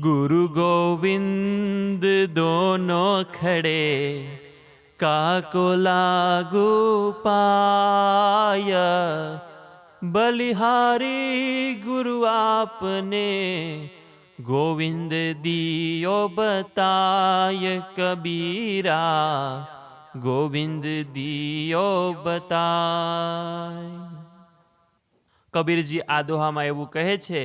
गुरु गोविंद दोनों खड़े काको लागू पाय बलिहारी गुरु आपने गोविंद दियो बताय कबीरा गोविंद दियो बताय કબીરજી આ દોહામાં એવું કહે છે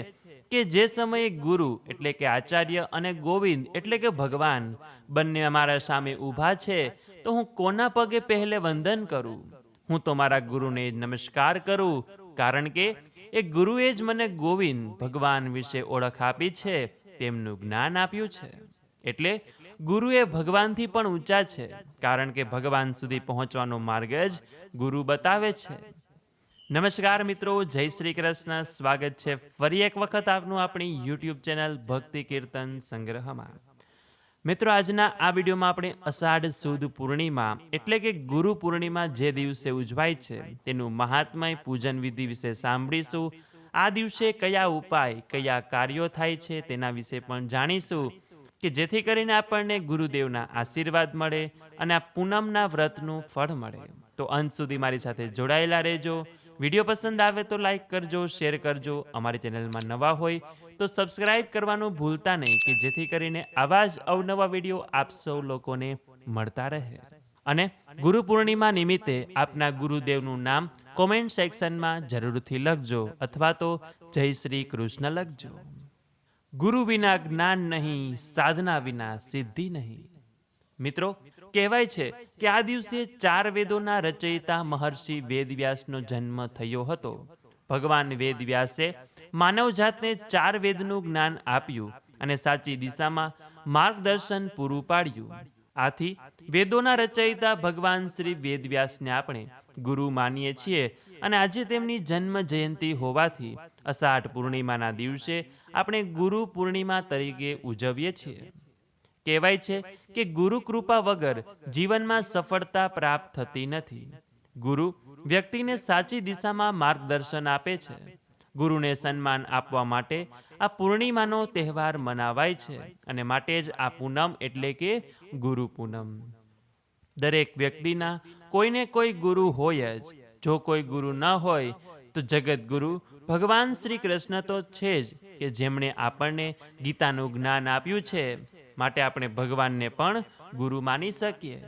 કે જે સમયે ગુરુ એટલે કે આચાર્ય અને ગોવિંદ એટલે કે ભગવાન બંને મારા સામે ઊભા છે, તો હું કોના પગે પહેલે વંદન કરું? હું તો મારા ગુરુને નમસ્કાર કરું, કારણ કે એ ગુરુએ જ મને ગોવિંદ ભગવાન વિશે ઓળખ આપી છે, તેમનું જ્ઞાન આપ્યું છે. એટલે ગુરુ એ ભગવાનથી પણ ઊંચા છે, કારણ કે ભગવાન સુધી પહોંચવાનો માર્ગ જ ગુરુ બતાવે છે. નમસ્કાર મિત્રો, જય શ્રી કૃષ્ણ. સ્વાગત છે ફરી એક વખત આપનું આપણી યુટ્યુબ ચેનલ ભક્તિ કીર્તન સંગ્રહમાં. મિત્રો, આજના આ વિડીયોમાં આપણે અષાઢ સુદ પૂર્ણિમા એટલે કે ગુરુ પૂર્ણિમા જે દિવસે ઉજવાય છે, તેનું મહાત્મય પૂજન વિધિ વિશે સાંભળીશું. આ દિવસે કયા ઉપાય, કયા કાર્યો થાય છે તેના વિશે પણ જાણીશું કે જેથી કરીને આપણને ગુરુદેવના આશીર્વાદ મળે અને આ પૂનમના વ્રતનું ફળ મળે. તો અંત સુધી મારી સાથે જોડાયેલા રહેજો. વીડિયો પસંદ આવે તો લાઈક કરજો, શેર કરજો. અમારી ચેનલમાં નવા હોય તો સબસ્ક્રાઇબ કરવાનું ભૂલતા નહીં કે જેથી કરીને આવા જ અવનવા વીડિયો આપ સૌ લોકોને મળતા રહે. અને ગુરુ પૂર્ણિમા નિમિત્તે આપના ગુરુદેવનું નામ કોમેન્ટ સેક્શનમાં જરૂરથી લખજો અથવા તો જય શ્રી કૃષ્ણ લખજો. ગુરુ વિના જ્ઞાન નહીં, સાધના વિના સિદ્ધિ નહીં. મિત્રો કહેવાય છે કે આ દિવસે ચાર વેદોના રચયિતા મહર્ષિ વેદવ્યાસનો જન્મ થયો હતો. ભગવાન વેદવ્યાસે માનવજાતને ચાર વેદનું જ્ઞાન આપ્યું અને સાચી દિશામાં માર્ગદર્શન પૂરું પાડ્યું. આથી વેદોના રચયિતા ભગવાન શ્રી વેદવ્યાસને આપણે ગુરુ માનીએ છીએ અને આજે તેમની જન્મ જયંતિ હોવાથી અષાઢ પૂર્ણિમાના દિવસે આપણે ગુરુ પૂર્ણિમા તરીકે ઉજવીએ છીએ. કહેવાય છે કે ગુરુ કૃપા વગર જીવનમાં સફળતા પ્રાપ્ત થતી નથી. ગુરુ વ્યક્તિને સાચી દિશામાં માર્ગદર્શન આપે છે. ગુરુને સન્માન આપવા માટે આ પૂર્ણિમાનો તહેવાર મનાવાય છે અને માટે જ આ પૂનમ એટલે કે ગુરુ પૂનમ. દરેક વ્યક્તિના કોઈને કોઈ ગુરુ હોય જ. જો કોઈ ગુરુ ન હોય, તો જગત ગુરુ ભગવાન શ્રી કૃષ્ણ તો છે જ કે જેમણે આપણને ગીતાનું જ્ઞાન આપ્યું છે. માટે આપણે ભગવાનને પણ ગુરુ માની શકીએ.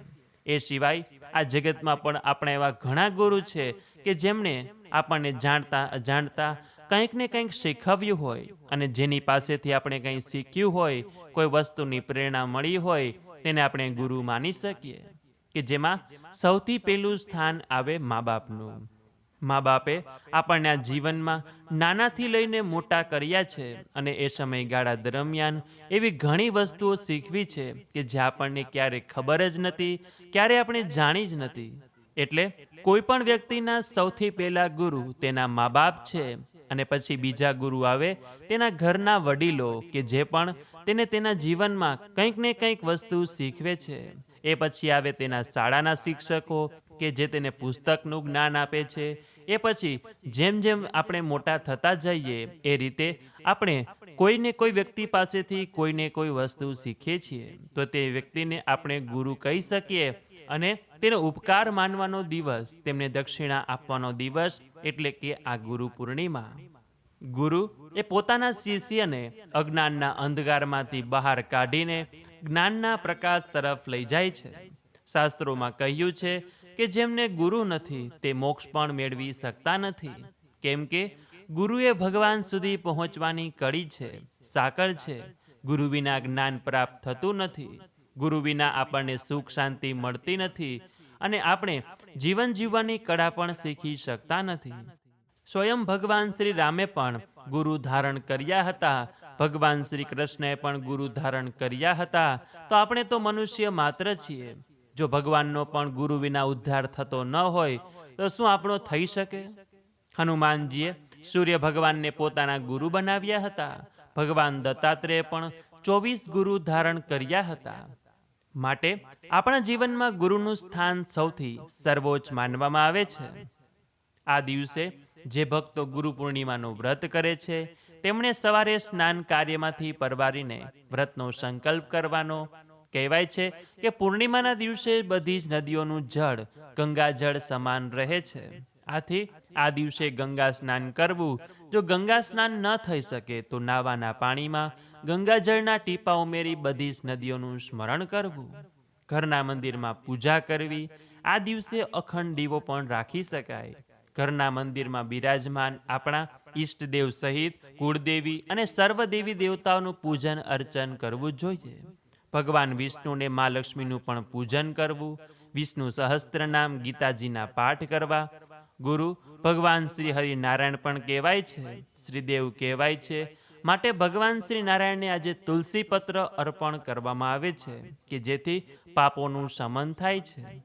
એ સિવાય આ જગતમાં પણ આપણા એવા ઘણા ગુરુ છે કે જેમણે આપણને જાણતા, અજાણતા કંઈક ને કંઈક શીખવ્યું હોય અને જેની પાસેથી આપણે કંઈ શીખ્યું હોય, કોઈ વસ્તુની પ્રેરણા મળી હોય, તેને આપણે ગુરુ માની શકીએ કે જેમાં સૌથી પહેલું સ્થાન આવે મા બાપનું. મા બાપે આપણને આ જીવનમાં નાનાથી લઈને મોટા કર્યા છે અને એ સમયગાળા દરમિયાન એવી ઘણી વસ્તુઓ શીખવી છે કે જે આપણને ક્યારે ખબર જ નથી, ક્યારે આપણે જાણી જ નથી. એટલે કોઈ પણ વ્યક્તિના સૌથી પહેલા ગુરુ તેના મા બાપ છે અને પછી બીજા ગુરુ આવે તેના ઘરના વડીલો કે જે પણ તેને તેના જીવનમાં કંઈક ને કંઈક વસ્તુ શીખવે છે. એ પછી આવે તેના શાળાના શિક્ષકો કે જે તેને પુસ્તકનું જ્ઞાન આપે છે, એ પછી જેમ જેમ આપણે મોટા થતા જઈએ, એ રીતે આપણે કોઈને કોઈ વ્યક્તિ પાસેથી કોઈને કોઈ વસ્તુ શીખીએ છીએ. તો તે વ્યક્તિને આપણે ગુરુ કહી શકીએ અને તેનો ઉપકાર માનવાનો દિવસ, તેમને દક્ષિણા આપવાનો દિવસ એટલે કે આ ગુરુ પૂર્ણિમા. ગુરુ એ પોતાના શિષ્યને અજ્ઞાનના અંધકારમાંથી બહાર કાઢીને જ્ઞાનના પ્રકાશ તરફ લઈ જાય છે. શાસ્ત્રોમાં કહ્યું છે કે જેમને ગુરુ નથી, તે મોક્ષ પણ મેળવી શકતા નથી. કેમ કે ગુરુએ ભગવાન સુધી પહોંચવાની કડી છે, સાકળ છે. ગુરુ વિના જ્ઞાન પ્રાપ્ત થતું નથી. ગુરુ વિના આપણને સુખ શાંતિ મળતી નથી અને આપણે જીવન જીવવાની કળા પણ શીખી શકતા નથી. સ્વયં ભગવાન શ્રી રામે પણ ગુરુ ધારણ કર્યા હતા. ભગવાન શ્રી કૃષ્ણએ પણ ગુરુ ધારણ કર્યા હતા. તો આપણે તો મનુષ્ય માત્ર છીએ. જો ભગવાનનો પણ ગુરુ વિના ઉદ્ધાર થતો ન હોય, તો શું આપણો થઈ શકે? હનુમાનજીએ સૂર્ય ભગવાનને પોતાના ગુરુ બનાવ્યા હતા. ભગવાન દત્તાત્રેય પણ ચોવીસ ગુરુ ધારણ કર્યા હતા. માટે આપણા જીવનમાં ગુરુનું સ્થાન સૌથી સર્વોચ્ચ માનવામાં આવે છે. આ દિવસે જે ભક્તો ગુરુ પૂર્ણિમાનું વ્રત કરે છે, તેમણે સવારે સ્નાન કાર્યમાંથી પરવારીને વ્રતનો સંકલ્પ કરવાનો કહેવાય છે કે પૂર્ણિમાના દિવસે બધી જ નદીઓનું જળ ગંગાજળ સમાન રહે છે. આથી આ દિવસે ગંગા સ્નાન કરવું, જો ગંગા સ્નાન ન થઈ શકે તો નાવાના પાણીમાં ગંગાજળના ટીપા ઉમેરી બધી જ નદીઓનું સ્મરણ કરવું. ઘરના મંદિરમાં પૂજા કરવી, આ દિવસે અખંડ દીવો પણ રાખી શકાય. ઘરના મંદિરમાં બિરાજમાન આપણા ઈષ્ટદેવ સહિત કુળદેવી અને સર્વદેવી દેવતાઓનું પૂજન અર્ચન કરવું જોઈએ. ભગવાન વિષ્ણુને મા લક્ષ્મીનું પણ પૂજન કરવું, વિષ્ણુ સહસ્ત્ર નામ ગીતાજીના પાઠ કરવા. ગુરુ, ભગવાન શ્રી હરિનારાયણ પણ કહેવાય છે, શ્રીદેવ કહેવાય છે. માટે ભગવાન શ્રી નારાયણને આજે તુલસી પત્ર અર્પણ કરવામાં આવે છે, કે જેથી પાપોનું શમન થાય છે.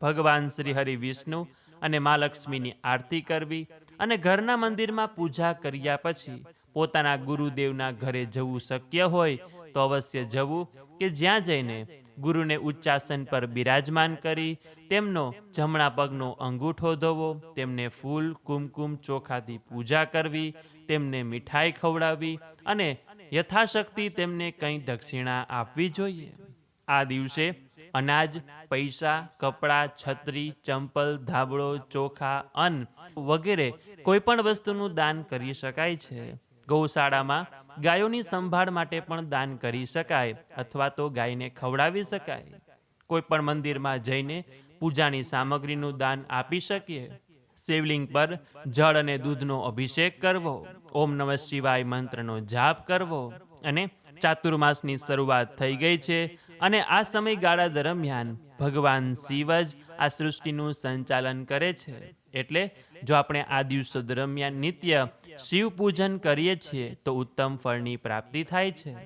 ભગવાન શ્રી હરિ વિષ્ણુ અને મા લક્ષ્મીની આરતી કરવી અને ઘરના મંદિરમાં પૂજા કર્યા પછી પોતાના ગુરુદેવના ઘરે જવું શક્ય હોય તો અવશ્ય જવું કે જ્યાં જઈને ગુરુને ઉચ્ચાસન પર બિરાજમાન કરી તેમનો જમણા પગનો અંગૂઠો ધોવો, તેમને ફૂલ, કુમકુમ, ચોખાથી પૂજા કરવી, તેમને મીઠાઈ ખવડાવવી અને યથાશક્તિ તેમને કંઈ દક્ષિણા આપવી જોઈએ. આ દિવસે અનાજ, પૈસા, કપડાં, છત્રી, ચંપલ, ધાબળો, ચોખા, અન્ન વગેરે કોઈ પણ વસ્તુનું દાન કરી શકાય છે. ગૌશાળામાં ગાયોની સંભાળ માટે પણ દાન કરી શકાય અથવા તો ગાયને ખવડાવી શકાય. કોઈ પણ મંદિરમાં જઈને પૂજાની સામગ્રીનું દાન આપી શકીએ. શિવલિંગ પર જળ અને દૂધનો અભિષેક કરવો. ઓમ નમઃ શિવાય મંત્રનો જાપ કરવો. અને ચાતુર્માસની શરૂઆત થઈ ગઈ છે અને આ સમયગાળા દરમિયાન ભગવાન શિવ જ આ સૃષ્ટિનું સંચાલન કરે છે. એટલે જો આપણે આ દિવસો દરમિયાન નિત્ય શિવ પૂજન કરીએ છીએ તો ઉત્તમ ફળની પ્રાપ્તિ થાય છે.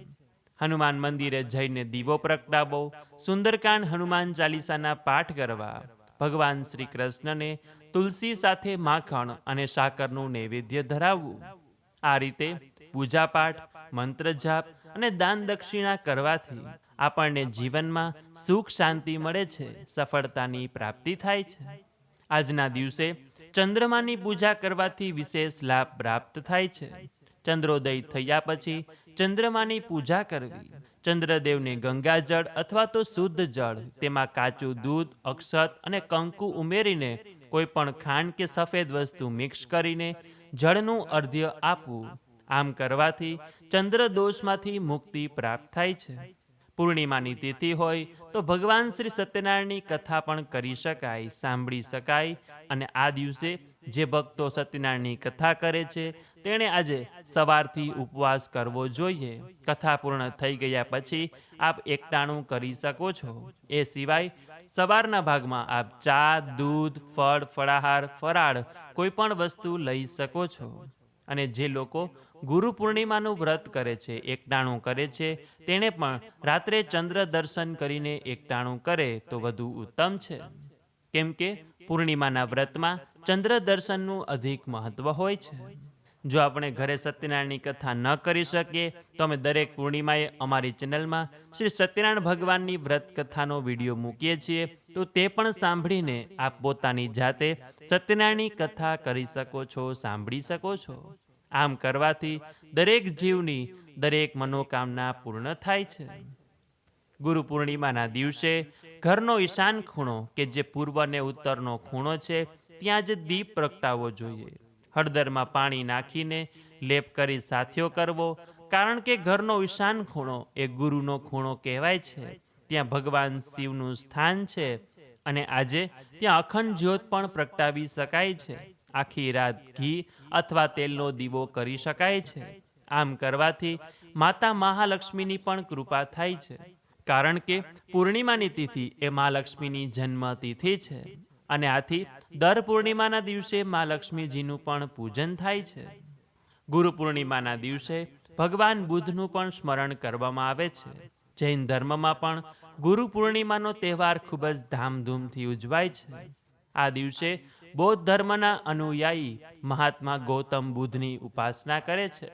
હનુમાન મંદિરે જઈને દીવો પ્રગટાવો, સુંદરકાંડ હનુમાન ચાલીસાના પાઠ કરવા, ભગવાન શ્રી કૃષ્ણને તુલસી સાથે માખણ અને સાકરનું નૈવેદ્ય ધરાવવું. આ રીતે પૂજાપાઠ મંત્ર જાપ અને દાન દક્ષિણા કરવાથી આપણને જીવનમાં સુખ શાંતિ મળે છે, સફળતાની પ્રાપ્તિ થાય છે. આજના દિવસે ચંદ્રમાની પૂજા કરવાથી વિશેષ લાભ પ્રાપ્ત થાય છે. ચંદ્રોદય થયા પછી ચંદ્રમાની પૂજા કરવી. ચંદ્રદેવને ગંગાજળ અથવા તો શુદ્ધ જળ, તેમાં કાચું દૂધ, અક્ષત અને કંકુ ઉમેરીને કોઈ પણ ખાંડ કે સફેદ વસ્તુ મિક્સ કરીને જળનું અર્ધ્ય આપવું. આમ કરવાથી ચંદ્ર દોષમાંથી મુક્તિ પ્રાપ્ત થાય છે. પૂર્ણિમાની તિથિ હોય તો ભગવાન શ્રી સત્યનારાયણની કથા પણ કરી શકાય, સાંભળી શકાય અને આ દિવસે જે ભક્તો સત્યનારાયણની કથા કરે છે, તેણે આજે સવારથી ઉપવાસ કરવો જોઈએ. કથા પૂર્ણ થઈ ગયા પછી આપ એકટાણું કરી શકો છો. એ સિવાય સવારના ભાગમાં આપ ચા, દૂધ, ફળ, ફળાહાર, ફરાળ કોઈ પણ વસ્તુ લઈ શકો છો. અને જે લોકો ગુરુ પૂર્ણિમાનું વ્રત કરે છે એકટાણું કરે છે, તેણે પણ રાત્રે ચંદ્ર દર્શન કરીને એકટાણું કરે તો વધુ ઉત્તમ છે. કેમ કે પૂર્ણિમાના વ્રતમાં ચંદ્ર દર્શનનું અધિક મહત્વ હોય છે. જો આપણે ઘરે સત્યનારાયણની કથા ન કરી શકીએ, તો અમે દરેક પૂર્ણિમાએ અમારી ચેનલમાં શ્રી સત્યનારાયણ ભગવાનની વ્રત કથાનો વીડિયો મૂકીએ છીએ. તો તે પણ સાંભળીને આપ પોતાની જાતે સત્યનારાયણની કથા કરી શકો છો, સાંભળી શકો છો. આમ કરવાથી દરેક જીવની દરેક મનોકામના પૂર્ણ થાય છે. ગુરુ પૂર્ણિમાના દિવસે ઘરનો ઈશાન ખૂણો કે જે પૂર્વ ને ઉત્તરનો ખૂણો છે, ત્યાં જ દીપ પ્રગટાવવો જોઈએ. હળદરમાં પાણી નાખીને લેપ કરી સાથિયો કરવો, કારણ કે ઘરનો ઈશાન ખૂણો એ ગુરુનો ખૂણો કહેવાય છે. ત્યાં ભગવાન શિવનું સ્થાન છે અને આજે ત્યાં અખંડ જ્યોત પણ પ્રગટાવી શકાય છે. આખી રાત ઘી અથવા તેલનો દીવો કરી શકાય છે. આમ કરવાથી માતા મહાલક્ષ્મીની પણ કૃપા થાય છે. કારણ કે પૂર્ણિમાની તિથિ એ મહાલક્ષ્મીની જન્મ તિથિ છે. અને આથી દર પૂર્ણિમાના દિવસે મહાલક્ષ્મીજીનું પણ પૂજન થાય છે. ગુરુ પૂર્ણિમાના દિવસે ભગવાન બુદ્ધનું પણ સ્મરણ કરવામાં આવે છે. જૈન ધર્મમાં પણ ગુરુ પૂર્ણિમાનો તહેવાર ખૂબ જ ધામધૂમથી ઉજવાય છે. આ દિવસે બૌદ્ધ ધર્મના અનુયાયી મહાત્મા ગૌતમ બુદ્ધની ઉપાસના કરે છે.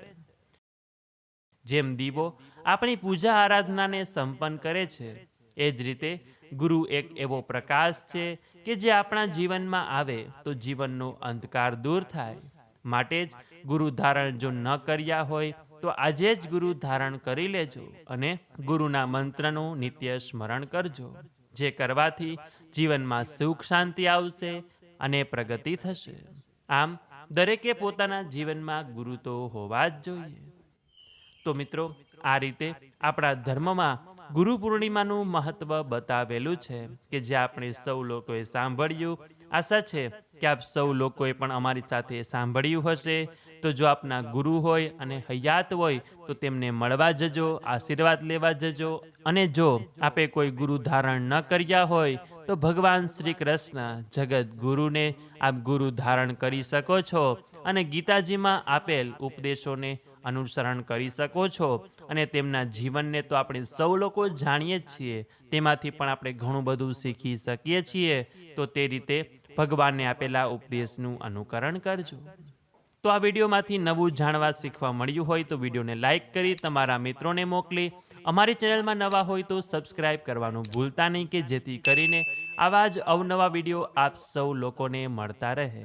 જેમ દીવો આપણી પૂજા આરાધનાને સંપન્ન કરે છે. એ જ રીતે ગુરુ એક એવો પ્રકાશ છે કે જે આપણા જીવનમાં આવે તો જીવનનો અંધકાર દૂર થાય. માટે જ ગુરુ ધારણ જો ન કર્યા હોય, તો આજે જ ગુરુ ધારણ કરી લેજો અને ગુરુના મંત્રનું નિત્ય સ્મરણ કરજો. જે કરવાથી જીવનમાં સુખ શાંતિ આવશે અને પ્રગતિ થશે. આમ, દરેકે પોતાના જીવનમાં ગુરુ તો હોવા જ જોઈએ. તો મિત્રો, આ રીતે આપણા ધર્મમાં ગુરુ પૂર્ણિમાનું મહત્વ બતાવેલું છે કે જે આપણે સૌ લોકોએ સાંભળ્યું. આશા છે કે આપ સૌ લોકોએ પણ અમારી સાથે સાંભળ્યું હશે. તો જો આપના ગુરુ હોય અને હયાત હોય, તો તેમને મળવા જજો, આશીર્વાદ લેવા જજો. અને જો આપે કોઈ ગુરુ ધારણ ન કર્યા હોય, તો ભગવાન શ્રી કૃષ્ણ જગત ગુરુને આપ ગુરુ ધારણ કરી શકો છો. અને ગીતાજીમાં આપેલ ઉપદેશોને અનુસરણ કરી શકો છો. અને તેમના જીવનને તો આપણે સૌ લોકો જાણીએ જ છીએ. તેમાંથી પણ આપણે ઘણું બધું શીખી શકીએ છીએ. તો તે રીતે ભગવાનને આપેલા ઉપદેશનું અનુકરણ કરજો. તો આ વિડીયોમાંથી નવું જાણવા શીખવા મળ્યું હોય તો વિડીયોને લાઇક કરી, તમારા મિત્રોને મોકલી. અમારી ચેનલમાં નવા હોય તો સબસ્ક્રાઇબ કરવાનું ભૂલતા નહીં કે જેથી કરીને આવા જ અવનવા વીડિયો આપ સૌ લોકોને મળતા રહે.